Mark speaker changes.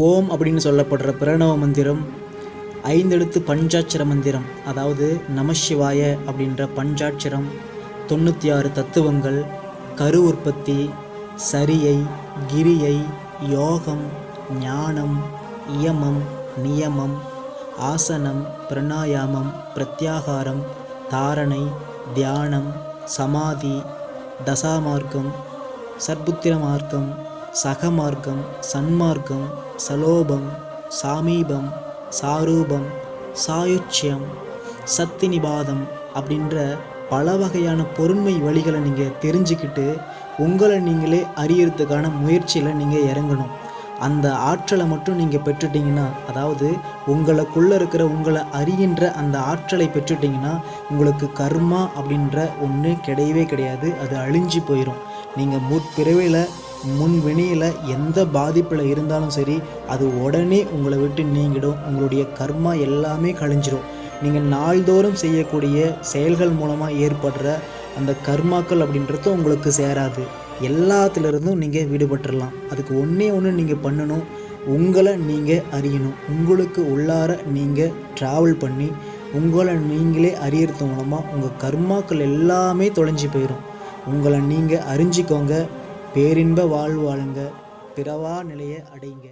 Speaker 1: ஓம் அப்படின்னு சொல்லப்படுற பிரணவ மந்திரம் ஐந்தெழுத்து பஞ்சாட்சர மந்திரம் அதாவது நமசிவாய அப்படின்ற பஞ்சாட்சரம் தொண்ணூற்றி ஆறு தத்துவங்கள் கரு உற்பத்தி சரியை கிரியை யோகம் ஞானம் இயமம் நியமம் ஆசனம் பிரணாயாமம் பிரத்யாகாரம் தாரணை தியானம் சமாதி தசாமார்க்கம் சர்புத்திர மார்க்கம் சகமார்க்கம் சன்மார்க்கம் சலோபம் சாமீபம் சாரூபம் சாயுச்சியம் சத்தினிபாதம் அப்படின்ற பல வகையான பொருண்மை வழிகளை நீங்கள் தெரிஞ்சுக்கிட்டு உங்களை நீங்களே அறியறதுக்கான முயற்சியில் நீங்கள் இறங்கணும். அந்த ஆற்றலை மட்டும் நீங்கள் பெற்றுட்டீங்கன்னா அதாவது உங்களுக்குள்ளே இருக்கிற உங்களை அறிகின்ற அந்த ஆற்றலை பெற்றுட்டீங்கன்னா உங்களுக்கு கர்மா அப்படின்ற ஒன்று கிடையவே கிடையாது. அது அழிஞ்சு போயிடும் நீங்கள் முற்பிறவையில் முன்வினியில் எந்த பாதிப்பில் இருந்தாலும் சரி அது உடனே உங்களை விட்டு நீங்கிடும். உங்களுடைய கர்மா எல்லாமே கழிஞ்சிடும் நீங்கள் நாள்தோறும் செய்யக்கூடிய செயல்கள் மூலமாக ஏற்படுற அந்த கர்மாக்கள் அப்படின்றது உங்களுக்கு சேராது. எல்லாத்துலேருந்தும் நீங்கள் விடுபட்டுடலாம் அதுக்கு ஒன்றே ஒன்று நீங்கள் பண்ணணும். உங்களை நீங்கள் அறியணும். உங்களுக்கு உள்ளார நீங்கள் ட்ராவல் பண்ணி உங்களை நீங்களே அறியறது மூலமாக உங்கள் கர்மாக்கள் எல்லாமே தொலைஞ்சு போயிடும் உங்களை நீங்கள் அறிஞ்சிக்கோங்க. பேரின்ப வாழ்வு வாழுங்க பிறவா நிலையை அடைங்க